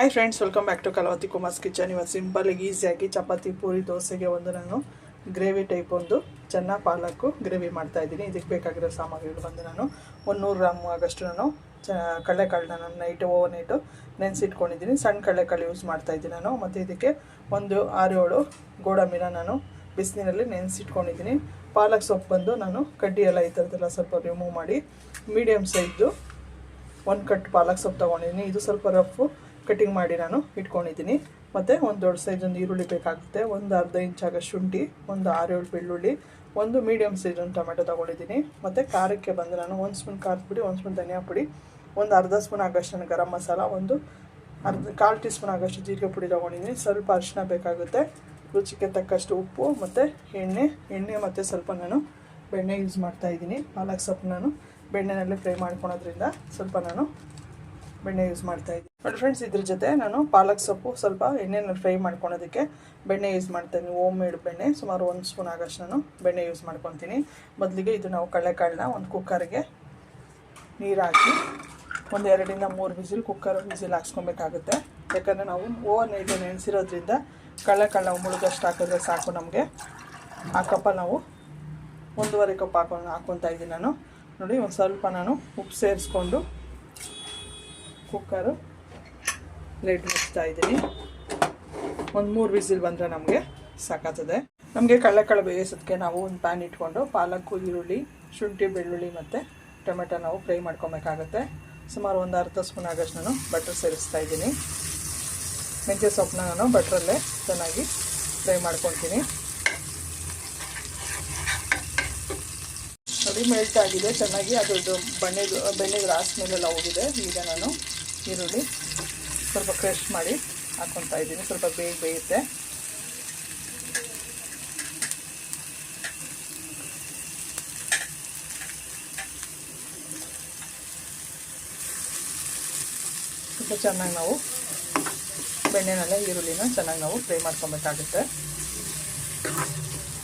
Hi friends welcome back to Kalavathi Kumar's kitchen ಇವತ್ತು ಸಿಂಪಲಾಗಿ ಈಸಿಯಾಗಿ ಚಪಾತಿ, ಪೂರಿ, ದೋಸೆಗೆ ಒಂದು ನಾನು ಗ್ರೇವಿ ಟೈಪ್ ಒಂದು ಚೆನ್ನ ಪಾಲಕ್ಕು ಗ್ರೇವಿ ಮಾಡ್ತಾ ಇದ್ದೀನಿ. ಇದಕ್ಕೆ ಬೇಕಾಗಿರೋ ಸಾಮಗ್ರಿಗಳು ಬಂದು ನಾನು ಒಂದು ನೂರು ಗ್ರಾಮ್ ಆಗಷ್ಟು ನಾನು ಚ ಕಡಲೆಕಾಳನ್ನ ನಾನು ನೈಟ್ ಓವರ್ ನೈಟು ನೆನೆಸಿಟ್ಕೊಂಡಿದ್ದೀನಿ. ಸಣ್ಣ ಕಡಲೆಕಾಳು ಯೂಸ್ ಮಾಡ್ತಾ ಇದ್ದೀನಿ ನಾನು. ಮತ್ತು ಇದಕ್ಕೆ ಒಂದು ಆರು, ಏಳು ಗೋಡಂಬಿನ ನಾನು ಬಿಸಿನೀರಲ್ಲಿ ನೆನೆಸಿಟ್ಕೊಂಡಿದ್ದೀನಿ. ಪಾಲಕ್ ಸೊಪ್ಪು ಬಂದು ನಾನು ಕಡ್ಡಿ ಎಲ್ಲ ಈ ಥರದ್ದೆಲ್ಲ ಸ್ವಲ್ಪ ರಿಮೂವ್ ಮಾಡಿ ಮೀಡಿಯಮ್ ಸೈಜು ಒಂದು ಕಟ್ ಪಾಲಕ್ ಸೊಪ್ಪು ತೊಗೊಂಡಿದ್ದೀನಿ. ಇದು ಸ್ವಲ್ಪ ರಫು ಕಟಿಂಗ್ ಮಾಡಿ ನಾನು ಇಟ್ಕೊಂಡಿದ್ದೀನಿ. ಮತ್ತು ಒಂದು ದೊಡ್ಡ ಸೈಜ್ ಈರುಳ್ಳಿ ಬೇಕಾಗುತ್ತೆ. ಒಂದು ಅರ್ಧ ಇಂಚಾಗ ಶುಂಠಿ, ಒಂದು ಆರೇಳು ಬೆಳ್ಳುಳ್ಳಿ, ಒಂದು ಮೀಡಿಯಮ್ ಸೈಜ್ ಟೊಮೆಟೊ ತೊಗೊಂಡಿದ್ದೀನಿ. ಮತ್ತು ಖಾರಕ್ಕೆ ಬಂದು ನಾನು ಒಂದು ಸ್ಪೂನ್ ಖಾರದ ಪುಡಿ, ಒಂದು ಸ್ಪೂನ್ ಧನಿಯಾ ಪುಡಿ, ಒಂದು ಅರ್ಧ ಸ್ಪೂನ್ ಆಗಷ್ಟು ನಾನು ಗರಂ ಮಸಾಲ, ಒಂದು ಅರ್ಧ, ಕಾಲು ಟೀ ಸ್ಪೂನ್ ಆಗಷ್ಟು ಜೀರಿಗೆ ಪುಡಿ ತೊಗೊಂಡಿದ್ದೀನಿ. ಸ್ವಲ್ಪ ಅರಿಶಿನ ಬೇಕಾಗುತ್ತೆ. ರುಚಿಗೆ ತಕ್ಕಷ್ಟು ಉಪ್ಪು ಮತ್ತು ಎಣ್ಣೆ ಎಣ್ಣೆ ಮತ್ತು ಸ್ವಲ್ಪ ನಾನು ಬೆಣ್ಣೆ ಯೂಸ್ ಮಾಡ್ತಾಯಿದ್ದೀನಿ ಪಾಲಕ್ ಸೊಪ್ಪು ನಾನು ಬೆಣ್ಣೆನಲ್ಲೇ ಫ್ರೈ ಮಾಡ್ಕೊಳೋದ್ರಿಂದ ಸ್ವಲ್ಪ ನಾನು ಬೆಣ್ಣೆ ಯೂಸ್ ಮಾಡ್ತಾ ಇದ್ದೀನಿ. ನೋಡಿ ಫ್ರೆಂಡ್ಸ್ ಇದ್ರ ಜೊತೆ ನಾನು ಪಾಲಕ್ ಸೊಪ್ಪು ಸ್ವಲ್ಪ ಎಣ್ಣೆನ ಫ್ರೈ ಮಾಡ್ಕೊಳೋದಕ್ಕೆ ಬೆಣ್ಣೆ ಯೂಸ್ ಮಾಡ್ತೀನಿ ಓಮ್ ಮೇಡ್ ಬೆಣ್ಣೆ, ಸುಮಾರು ಒಂದು ಸ್ಪೂನ್ ಆಗೋಷ್ಟು ನಾನು ಬೆಣ್ಣೆ ಯೂಸ್ ಮಾಡ್ಕೊತೀನಿ. ಮೊದಲಿಗೆ ಇದು ನಾವು ಕಡಲೆಕಾಳನ್ನ ಒಂದು ಕುಕ್ಕರ್ಗೆ ನೀರು ಹಾಕಿ ಒಂದು ಎರಡರಿಂದ ಮೂರು ವಿಸಿಲ್ ಕುಕ್ಕರ್ ವಿಸಿಲ್ ಹಾಕ್ಸ್ಕೊಬೇಕಾಗುತ್ತೆ. ಯಾಕಂದರೆ ನಾವು ಓವರ್ ಇದು ನೆನೆಸಿರೋದ್ರಿಂದ ಕಡಲೆಕಾಳು ನಾವು ಮುಳುಗಷ್ಟು ಹಾಕಿದ್ರೆ ಸಾಕು ನಮಗೆ. ಆ ಕಪ್ಪ ನಾವು ಒಂದೂವರೆ ಕಪ್ ಹಾಕೊಂಡು ಹಾಕ್ಕೊತಾ ಇದ್ದೀನಿ ನಾನು. ನೋಡಿ, ಒಂದು ಸ್ವಲ್ಪ ನಾನು ಉಪ್ಪು ಸೇರಿಸ್ಕೊಂಡು ಕುಕ್ಕರು ಲೆಡ್ ಮುಚ್ತಾ ಇದ್ದೀನಿ. ಒಂದು ಮೂರು ವಿಸಿಲ್ ಬಂದರೆ ನಮಗೆ ಸಾಕಾಗ್ತದೆ. ನಮಗೆ ಕಡಲೆಕಾಳು ಬೇಯಿಸೋದಕ್ಕೆ ನಾವು ಒಂದು ಪ್ಯಾನ್ ಇಟ್ಕೊಂಡು ಪಾಲಕ್ಕು ಈರುಳ್ಳಿ, ಶುಂಠಿ, ಬೆಳ್ಳುಳ್ಳಿ ಮತ್ತು ಟೊಮೆಟೊ ನಾವು ಫ್ರೈ ಮಾಡ್ಕೊಬೇಕಾಗತ್ತೆ. ಸುಮಾರು ಒಂದು ಅರ್ಧ ಸ್ಪೂನ್ ಆಗಷ್ಟು ನಾನು ಬಟ್ರ್ ಸೇರಿಸ್ತಾ ಇದ್ದೀನಿ. ಮೆಂತ್ಯ ಸೊಪ್ಪನ್ನ ನಾನು ಬಟ್ರಲ್ಲೇ ಚೆನ್ನಾಗಿ ಫ್ರೈ ಮಾಡ್ಕೊತೀನಿ ನೋಡಿ ಮೆಲ್ಟ್ ಆಗಿದೆ. ಚೆನ್ನಾಗಿ ಅದರದ್ದು ಬಣ್ಣೆದು ಬೆಣ್ಣೆಗೆ ರಾಸ್ ಮೇಲೆಲ್ಲ ಹೋಗಿದೆ. ಈಗ ನಾನು ಈರುಳ್ಳಿ ಸ್ವಲ್ಪ ಕ್ರಶ್ ಮಾಡಿ ಹಾಕ್ಕೊತಾ ಇದ್ದೀನಿ. ಸ್ವಲ್ಪ ಬೇಗ ಬೇಯುತ್ತೆ. ಸ್ವಲ್ಪ ಚೆನ್ನಾಗಿ ನಾವು ಬೆಣ್ಣೆನಲ್ಲೇ ಈರುಳ್ಳಿನ ಚೆನ್ನಾಗಿ ನಾವು ಫ್ರೈ ಮಾಡ್ಕೊಬೇಕಾಗುತ್ತೆ.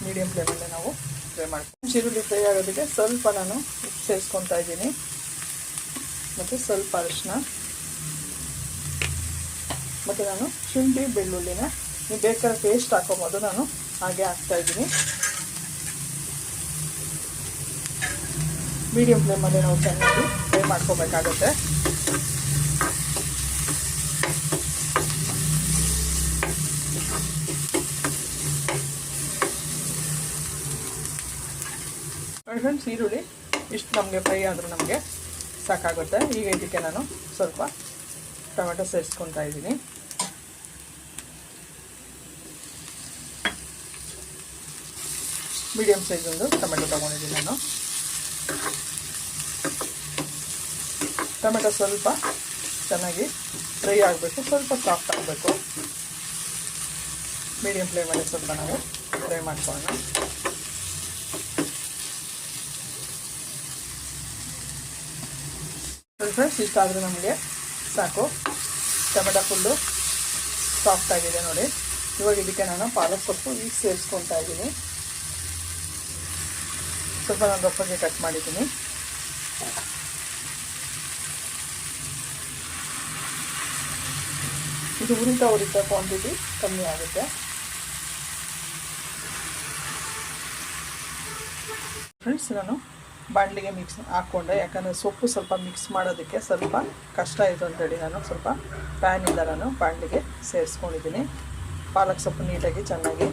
ಮೀಡಿಯಮ್ ಫ್ಲೇಮಲ್ಲೇ ನಾವು ಫ್ರೈ ಮಾಡ್ತೀವಿ ಈರುಳ್ಳಿ ಫ್ರೈ ಆಗೋದಕ್ಕೆ ಸ್ವಲ್ಪ ನಾನು ಉಪ್ಪು ಸೇರಿಸ್ಕೊತಾ ಇದ್ದೀನಿ. ಮತ್ತು ಸ್ವಲ್ಪ ಅರಿಶಿನ ಮತ್ತು ನಾನು ಶುಂಠಿ, ಬೆಳ್ಳುಳ್ಳಿನ ನೀವು ಬೇಕಾದ್ರೆ ಪೇಸ್ಟ್ ಹಾಕೋಬೋದು ನಾನು ಹಾಗೆ ಹಾಕ್ತಾ ಇದ್ದೀನಿ. ಮೀಡಿಯಂ ಫ್ಲೇಮಲ್ಲಿ ನಾವು ಚೆನ್ನಾಗಿ ಫ್ರೈ ಮಾಡ್ಕೋಬೇಕಾಗುತ್ತೆ. ಫ್ರೆಂಡ್ಸ್ ಈರುಳ್ಳಿ ಇಷ್ಟು ನಮಗೆ ಫ್ರೈ ಆದರೂ ನಮಗೆ ಸಾಕಾಗುತ್ತೆ. ಈಗ ಇದಕ್ಕೆ ನಾನು ಸ್ವಲ್ಪ ಟೊಮೆಟೊ ಸೇರಿಸ್ಕೊತಾ ಇದ್ದೀನಿ. ಮೀಡಿಯಮ್ ಸೈಜ್ ಒಂದು ಟೊಮೆಟೊ ತೊಗೊಂಡಿದ್ದೀನಿ ನಾನು. ಟೊಮೆಟೊ ಸ್ವಲ್ಪ ಚೆನ್ನಾಗಿ ಫ್ರೈ ಆಗಬೇಕು, ಸ್ವಲ್ಪ ಸಾಫ್ಟ್ ಆಗಬೇಕು. ಮೀಡಿಯಮ್ ಫ್ಲೇಮಲ್ಲಿ ಸ್ವಲ್ಪ ನಾವು ಫ್ರೈ ಮಾಡ್ಕೊಳ್ಳೋಣ. ಫ್ರೆಂಡ್ಸ್ ಇಷ್ಟಾದರೆ ನಮಗೆ ಸಾಕು. ಟೊಮೆಟೊ ಫುಲ್ಲು ಸಾಫ್ಟ್ ಆಗಿದೆ ನೋಡಿ. ಇವಾಗ ಇದಕ್ಕೆ ನಾನು ಪಾಲಕ್ ಸೊಪ್ಪು ಈಗ ಸೇರಿಸ್ಕೊತಾ ಇದ್ದೀನಿ. ಸ್ವಲ್ಪ ನಾನು ರಫಾಗಿ ಕಟ್ ಮಾಡಿದ್ದೀನಿ. ಇದು ಉರಿತಾ ಉರಿತಾ ಕ್ವಾಂಟಿಟಿ ಕಮ್ಮಿ ಆಗುತ್ತೆ. ಫ್ರೆಂಡ್ಸ್ ನಾನು ಬಾಣಲಿಗೆ ಮಿಕ್ಸ್ ಹಾಕ್ಕೊಂಡೆ. ಯಾಕಂದರೆ ಸೊಪ್ಪು ಸ್ವಲ್ಪ ಮಿಕ್ಸ್ ಮಾಡೋದಕ್ಕೆ ಸ್ವಲ್ಪ ಕಷ್ಟ ಆಯಿತು ಅಂತೇಳಿ ನಾನು ಸ್ವಲ್ಪ ಪ್ಯಾನಿಂದ ನಾನು ಬಾಣಲಿಗೆ ಸೇರಿಸ್ಕೊಂಡಿದ್ದೀನಿ. ಪಾಲಕ್ ಸೊಪ್ಪು ನೀಟಾಗಿ ಚೆನ್ನಾಗಿ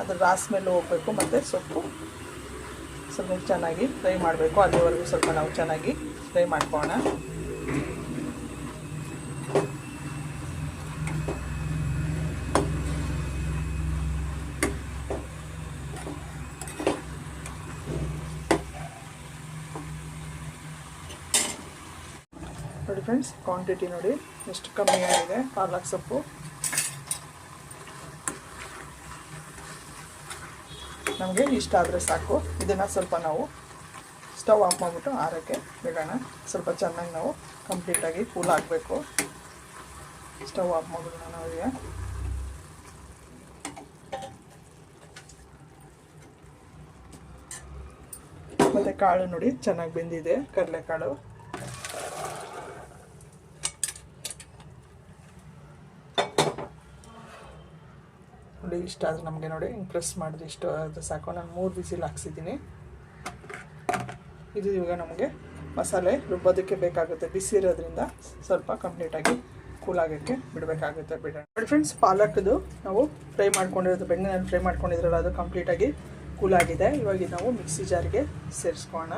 ಅದ್ರ ರಾಸ್ ಮೇಲೆ ಹೋಗಬೇಕು ಮತ್ತು ಸೊಪ್ಪು. ಸ್ವಲ್ಪ ಚೆನ್ನಾಗಿ ಫ್ರೈ ಮಾಡಬೇಕು. ಅಲ್ಲಿವರೆಗೂ ಸ್ವಲ್ಪ ನಾವು ಚೆನ್ನಾಗಿ ಫ್ರೈ ಮಾಡ್ಕೋಣ. ನೋಡಿ ಫ್ರೆಂಡ್ಸ್ ಕ್ವಾಂಟಿಟಿ ನೋಡಿ ಎಷ್ಟು ಕಮ್ಮಿ ಆಗಿದೆ. ಪಾಲಕ್ ಸೊಪ್ಪು. ನಮಗೆ ಇಷ್ಟ ಆದರೆ ಸಾಕು. ಇದನ್ನು ಸ್ವಲ್ಪ ನಾವು ಸ್ಟವ್ ಆಫ್ ಮಾಡಿಬಿಟ್ಟು ಆರೋಕ್ಕೆ ಬಿಡೋಣ ಸ್ವಲ್ಪ ಚೆನ್ನಾಗಿ ನಾವು ಕಂಪ್ಲೀಟಾಗಿ ಕೂಲ್ ಆಗಬೇಕು. ಸ್ಟವ್ ಆಫ್ ಮಾಡಿಬಿಡೋಣ ನಾವೀಗ. ಮತ್ತು ಕಾಳು ನೋಡಿ ಚೆನ್ನಾಗಿ ಬೆಂದಿದೆ. ಕಡಲೆಕಾಳು. ನೋಡಿ, ಇಷ್ಟ ಆದರೆ ನಮಗೆ ನೋಡಿ ಪ್ರೆಸ್ ಮಾಡಿದ್ರೆ ಇಷ್ಟು ಅದು ಸಾಕು. ನಾನು ಮೂರು ಬಿಸಿಲು ಹಾಕ್ಸಿದ್ದೀನಿ. ಇದು ಇವಾಗ ನಮಗೆ ಮಸಾಲೆ ರುಬ್ಬೋದಕ್ಕೆ ಬೇಕಾಗುತ್ತೆ. ಬಿಸಿ ಇರೋದ್ರಿಂದ ಸ್ವಲ್ಪ ಕಂಪ್ಲೀಟಾಗಿ ಕೂಲ್ ಆಗೋಕ್ಕೆ ಬಿಡಬೇಕಾಗುತ್ತೆ. ಬಿಡೋಣ ನೋಡಿ ಫ್ರೆಂಡ್ಸ್ ಪಾಲಕ್ದು ನಾವು ಫ್ರೈ ಮಾಡ್ಕೊಂಡಿರೋದು, ಬೆಣ್ಣೆನಲ್ಲಿ ಫ್ರೈ ಮಾಡ್ಕೊಂಡಿದ್ರಲ್ಲ, ಅದು ಕಂಪ್ಲೀಟಾಗಿ ಕೂಲ್ ಆಗಿದೆ. ಇವಾಗ ನಾವು ಮಿಕ್ಸಿ ಜಾರಿಗೆ ಸೇರಿಸ್ಕೋಣ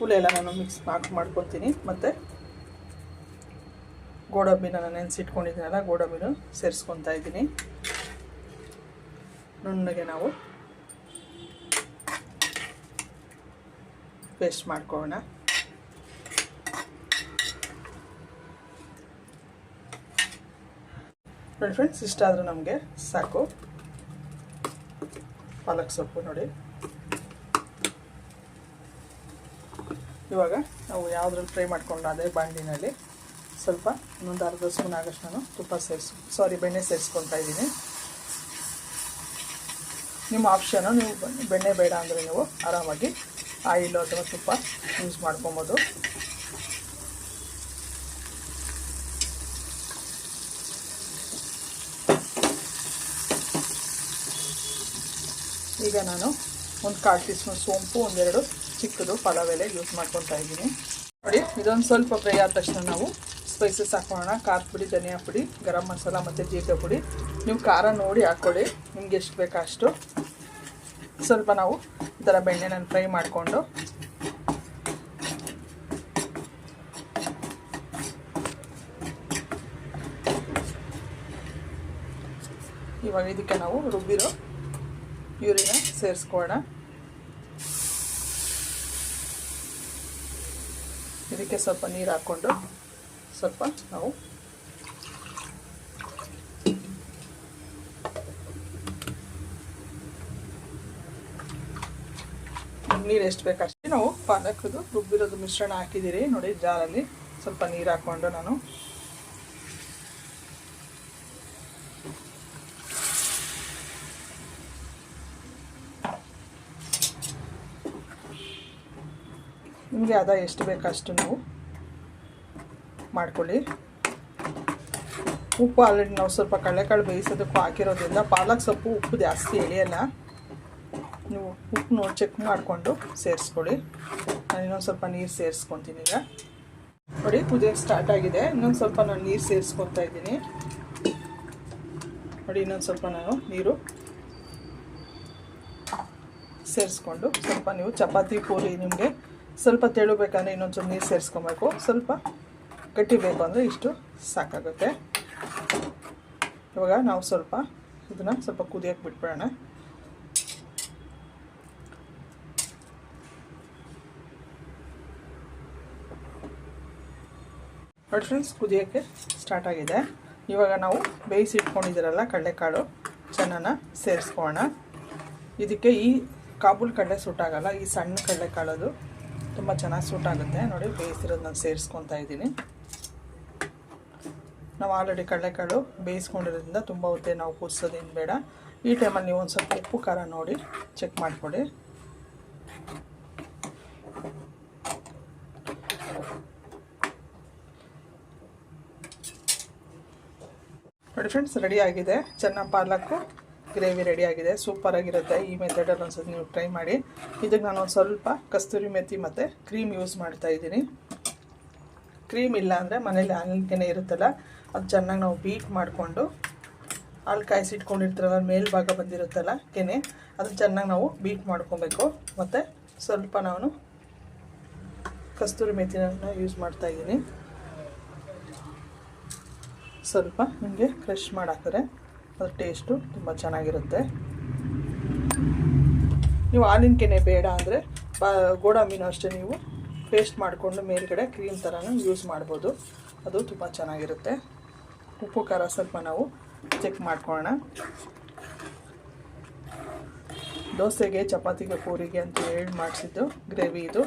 ಹುಳಿ ಎಲ್ಲ ನಾನು ಮಿಕ್ಸ್ ಮಾಡಿ ಮಾಡ್ಕೊತೀನಿ ಮತ್ತು ಗೋಡಂಬಿನ ನಾನು ನೆನೆಸಿಟ್ಕೊಂಡಿದ್ದೀನಲ್ಲ, ಗೋಡಂಬಿನೂ ಸೇರಿಸ್ಕೊತಾ ಇದ್ದೀನಿ. ನುಣ್ಣಗೆ ನಾವು ಪೇಸ್ಟ್ ಮಾಡ್ಕೊಳ್ಳೋಣ. ನೋಡಿ ಫ್ರೆಂಡ್ಸ್ ಇಷ್ಟ ಆದರೂ ನಮಗೆ ಸಾಕು. ಪಾಲಕ್ ಸೊಪ್ಪು ನೋಡಿ. ಇವಾಗ ನಾವು ಯಾವುದ್ರಲ್ಲಿ ಫ್ರೈ ಮಾಡ್ಕೊಂಡು ಅದೇ ಬಾಂಡಿನಲ್ಲಿ ಸ್ವಲ್ಪ ಇನ್ನೊಂದು ಅರ್ಧ ಸ್ಪೂನ್ ಆಗೋಷ್ಟು ನಾನು ತುಪ್ಪ ಸೇರಿಸು. ಸಾರಿ ಬೆಣ್ಣೆ ಸೇರಿಸ್ಕೊಳ್ತಾ ಇದ್ದೀನಿ. ನಿಮ್ಮ ಆಪ್ಷನು ನೀವು ಬೆಣ್ಣೆ ಬೇಡ ಅಂದರೆ ನೀವು ಆರಾಮಾಗಿ ಆಯಿಲ್ ಅಥವಾ ತುಪ್ಪ ಯೂಸ್ ಮಾಡ್ಕೊಬೋದು. ಈಗ ನಾನು ಒಂದು ಕಾಲು ಟೀ ಸ್ಪೂನ್ ಸೋಂಪು, ಒಂದೆರಡು ಚಿಕ್ಕದು ಪಲಾವ್ ಎಲೆ ಯೂಸ್ ಮಾಡ್ಕೊತಾ ಇದ್ದೀನಿ. ನೋಡಿ, ಇದೊಂದು ಸ್ವಲ್ಪ ಫ್ರೈ ಆದ ತಕ್ಷಣ ನಾವು ಸ್ಪೈಸಸ್ ಹಾಕೋಣ ಖಾರ ಪುಡಿ, ಧನಿಯಾ ಪುಡಿ, ಗರಂ ಮಸಾಲ ಮತ್ತು ಜೀರಿಗೆ ಪುಡಿ. ನೀವು ಖಾರ ನೋಡಿ ಹಾಕ್ಕೊಳ್ಳಿ ನಿಮ್ಗೆ ಎಷ್ಟು ಬೇಕೋ ಅಷ್ಟು. ಸ್ವಲ್ಪ ನಾವು ಈ ಥರ ಬೆಣ್ಣೆನ ಫ್ರೈ ಮಾಡಿಕೊಂಡು. ಇವಾಗ ಇದಕ್ಕೆ ನಾವು ರುಬ್ಬಿರೋ ಯೂರಿನ ಸೇರಿಸ್ಕೊಳ್ಳೋಣ. ಇದಕ್ಕೆ ಸ್ವಲ್ಪ ನೀರು ಹಾಕ್ಕೊಂಡು ಸ್ವಲ್ಪ ನಾವು ನೀರು ಎಷ್ಟು ಬೇಕಷ್ಟೇ ನಾವು ಪಾಲಕದ್ದು ರುಬ್ಬಿರೋದು ಮಿಶ್ರಣ ಹಾಕಿದ್ದೀರಿ. ನೋಡಿ ಜಾರಲ್ಲಿ ಸ್ವಲ್ಪ ನೀರು ಹಾಕ್ಕೊಂಡು ನಾನು ನಿಮಗೆ ಅದ ಎಷ್ಟು ಬೇಕಷ್ಟು ನೀವು ಮಾಡ್ಕೊಳ್ಳಿ. ಉಪ್ಪು ಆಲ್ರೆಡಿ ನಾವು ಸ್ವಲ್ಪ ಕಡಲೆಕಾಳು ಬೇಯಿಸೋದಕ್ಕೂ ಹಾಕಿರೋದ್ರಿಂದ ಪಾಲಕ್ ಸೊಪ್ಪು ಉಪ್ಪು ಜಾಸ್ತಿ ಎಳೆಯಲ್ಲ. ನೀವು ಉಪ್ಪು ನೋಡಿ ಚೆಕ್ ಮಾಡಿಕೊಂಡು ಸೇರಿಸ್ಕೊಳ್ಳಿ. ನಾನು ಇನ್ನೊಂದು ಸ್ವಲ್ಪ ನೀರು ಸೇರಿಸ್ಕೊತೀನಿ ಈಗ. ನೋಡಿ, ಪೂಜೆ ಸ್ಟಾರ್ಟ್ ಆಗಿದೆ. ಇನ್ನೊಂದು ಸ್ವಲ್ಪ ನಾನು ನೀರು ಸೇರಿಸ್ಕೊತಾ ಇದ್ದೀನಿ. ನೋಡಿ, ಇನ್ನೊಂದು ಸ್ವಲ್ಪ ನಾನು ನೀರು ಸೇರಿಸ್ಕೊಂಡು ಸ್ವಲ್ಪ ನೀವು ಚಪಾತಿ ಪೂರಿ ನಿಮಗೆ ಸ್ವಲ್ಪ ತೆಳು ಇನ್ನೊಂದು ಸ್ವಲ್ಪ ನೀರು ಸೇರಿಸ್ಕೊಬೇಕು. ಸ್ವಲ್ಪ ಗಟ್ಟಿ ಬೇಕು ಅಂದರೆ ಇಷ್ಟು ಸಾಕಾಗುತ್ತೆ. ಇವಾಗ ನಾವು ಸ್ವಲ್ಪ ಇದನ್ನು ಸ್ವಲ್ಪ ಕುದಿಯೋಕ್ಕೆ ಬಿಟ್ಬಿಡೋಣ. ನೋಡಿ ಫ್ರೆಂಡ್ಸ್ ಕುದಿಯೋಕ್ಕೆ ಸ್ಟಾರ್ಟ್ ಆಗಿದೆ. ಇವಾಗ ನಾವು ಬೇಯಿಸಿ ಇಟ್ಕೊಂಡಿದ್ದೀರಲ್ಲ ಕಡಲೆಕಾಳು ಚೆನ್ನಾಗಿ ಸೇರಿಸ್ಕೊಳ್ಳೋಣ. ಇದಕ್ಕೆ ಈ ಕಾಬೂಲ್ ಕಡಲೆ ಸುಟ್ಟಾಗಲ್ಲ ಈ ಸಣ್ಣ ಕಡಲೆಕಾಳದು. ತುಂಬ ಚೆನ್ನಾಗಿ ಸೂಟ್ ಆಗುತ್ತೆ. ನೋಡಿ, ಬೇಯಿಸಿರೋದು ನಾನು ಸೇರಿಸ್ಕೊತಾ ಇದ್ದೀನಿ. ನಾವು ಆಲ್ರೆಡಿ ಕಡಲೆಕಾಳು ಬೇಯಿಸ್ಕೊಂಡಿರೋದ್ರಿಂದ ತುಂಬ ಹೊತ್ತೆ ನಾವು ಕುದಿಸೋದೇನು ಬೇಡ. ಈ ಟೈಮಲ್ಲಿ ನೀವು ಒಂದು ಸ್ವಲ್ಪ ಉಪ್ಪು, ಖಾರ ನೋಡಿ ಚೆಕ್ ಮಾಡಿಕೊಡಿ ನೋಡಿ ಫ್ರೆಂಡ್ಸ್ ರೆಡಿ ಆಗಿದೆ. ಚೆನ್ನಾಗಿ ಪಾಲಕ್ಕು. ಗ್ರೇವಿ ರೆಡಿ ಆಗಿದೆ ಸೂಪರಾಗಿರುತ್ತೆ ಈ ಮೆಥಡಲ್ಲಿ ಒಂದ್ಸತಿ ನೀವು ಟ್ರೈ ಮಾಡಿ. ಇದಕ್ಕೆ ನಾನು ಒಂದು ಸ್ವಲ್ಪ ಕಸ್ತೂರಿ ಮೆಥಿ ಮತ್ತು ಕ್ರೀಮ್ ಯೂಸ್ ಮಾಡ್ತಾ ಇದ್ದೀನಿ. ಕ್ರೀಮ್ ಇಲ್ಲ ಅಂದರೆ ಮನೇಲಿ ಹಾಲಿನ ಇರುತ್ತಲ್ಲ, ಅದು ಚೆನ್ನಾಗಿ ನಾವು ಬೀಟ್ ಮಾಡಿಕೊಂಡು ಹಾಲು ಕಾಯಿಸಿಟ್ಕೊಂಡಿರ್ತಾರಲ್ಲ ಮೇಲ್ಭಾಗ ಬಂದಿರುತ್ತಲ್ಲ ಕೆನೆ, ಅದು ಚೆನ್ನಾಗಿ ನಾವು ಬೀಟ್ ಮಾಡ್ಕೊಬೇಕು. ಮತ್ತು ಸ್ವಲ್ಪ ನಾನು ಕಸ್ತೂರಿ ಮೆಥಿನ ಯೂಸ್ ಮಾಡ್ತಾ ಇದ್ದೀನಿ. ಸ್ವಲ್ಪ ನಿಮಗೆ ಕ್ರಷ್ ಮಾಡಿ ಹಾಕಿದ್ರೆ ಅದ್ರ ಟೇಸ್ಟು ತುಂಬ ಚೆನ್ನಾಗಿರುತ್ತೆ. ನೀವು ಹಾಲಿನ ಕೆನೆ ಬೇಡ ಅಂದರೆ ಬಾ, ಗೋಡಂಬಿನೂ ಅಷ್ಟೇ ನೀವು ಪೇಸ್ಟ್ ಮಾಡಿಕೊಂಡು ಮೇಲ್ಗಡೆ ಕ್ರೀಮ್ ಥರನೂ ಯೂಸ್ ಮಾಡ್ಬೋದು. ಅದು ತುಂಬ ಚೆನ್ನಾಗಿರುತ್ತೆ. ಉಪ್ಪು, ಖಾರ ಸ್ವಲ್ಪ ನಾವು ಚೆಕ್ ಮಾಡ್ಕೊಳ್ಳೋಣ ದೋಸೆಗೆ, ಚಪಾತಿಗೆ, ಪೂರಿಗೆ ಅಂತ ಹೇಳಿ ಮಾಡಿಸಿದ್ದು ಗ್ರೇವಿ ಇದು.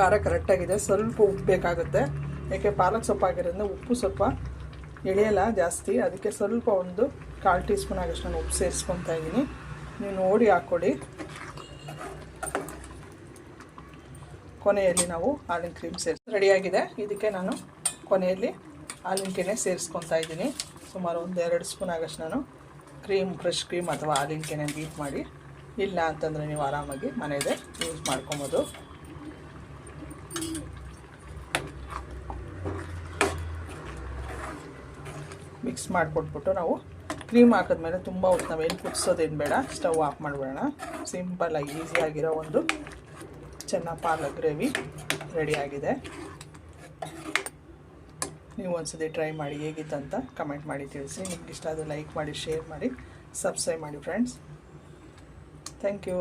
ಖಾರ ಕರೆಕ್ಟಾಗಿದೆ ಸ್ವಲ್ಪ ಉಪ್ಪು ಬೇಕಾಗುತ್ತೆ. ಯಾಕೆ ಪಾಲಕ್ ಸೊಪ್ಪು ಆಗಿರೋದ್ರಿಂದ ಉಪ್ಪು ಸ್ವಲ್ಪ ಇಳಿಯಲ್ಲ ಜಾಸ್ತಿ. ಅದಕ್ಕೆ ಸ್ವಲ್ಪ ಒಂದು ಕಾಲು ಟೀ ಸ್ಪೂನ್ ಆಗಷ್ಟು ನಾನು ಉಪ್ಪು ಸೇರಿಸ್ಕೊತಾ ಇದ್ದೀನಿ. ನೀವು ನೋಡಿ ಹಾಕ್ಕೊಳ್ಳಿ. ಕೊನೆಯಲ್ಲಿ ನಾವು ಹಾಲಿನ ಕ್ರೀಮ್ ಸೇರಿಸಿ ರೆಡಿಯಾಗಿದೆ ಇದಕ್ಕೆ ನಾನು ಕೊನೆಯಲ್ಲಿ ಹಾಲಿನ ಕೆನೆ ಸೇರಿಸ್ಕೊತಾ ಇದ್ದೀನಿ. ಸುಮಾರು ಒಂದು ಎರಡು ಸ್ಪೂನ್ ಆಗಷ್ಟು ನಾನು ಕ್ರೀಮ್, ಫ್ರೆಶ್ ಕ್ರೀಮ್ ಅಥವಾ ಹಾಲಿನ ಕೆನೆ ಬೀಟ್ ಮಾಡಿ, ಇಲ್ಲ ಅಂತಂದರೆ ನೀವು ಆರಾಮಾಗಿ ಮನೆಯದೇ ಯೂಸ್ ಮಾಡ್ಕೊಬೋದು. ಮಿಕ್ಸ್ ಮಾಡಿಕೊಟ್ಬಿಟ್ಟು ನಾವು ಕ್ರೀಮ್ ಹಾಕಿದ್ಮೇಲೆ ತುಂಬ ಹೊತ್ತು ನಾವೇನು ಕುದಿಸೋದೇನು ಬೇಡ, ಸ್ಟವ್ ಆಫ್ ಮಾಡಿಬಿಡೋಣ. ಸಿಂಪಲಾಗಿ ಈಸಿಯಾಗಿರೋ ಒಂದು ಚೆನ್ನ ಪಾಲಕ್ ಗ್ರೇವಿ ರೆಡಿಯಾಗಿದೆ ನೀವು ಒಂದ್ಸತಿ ಟ್ರೈ ಮಾಡಿ ಹೇಗಿತ್ತಂತ ಕಮೆಂಟ್ ಮಾಡಿ ತಿಳಿಸಿ. ನಿಮ್ಗೆ ಇಷ್ಟ ಆದರೆ ಲೈಕ್ ಮಾಡಿ, ಶೇರ್ ಮಾಡಿ, ಸಬ್ಸ್ಕ್ರೈಬ್ ಮಾಡಿ ಫ್ರೆಂಡ್ಸ್ ಥ್ಯಾಂಕ್ ಯು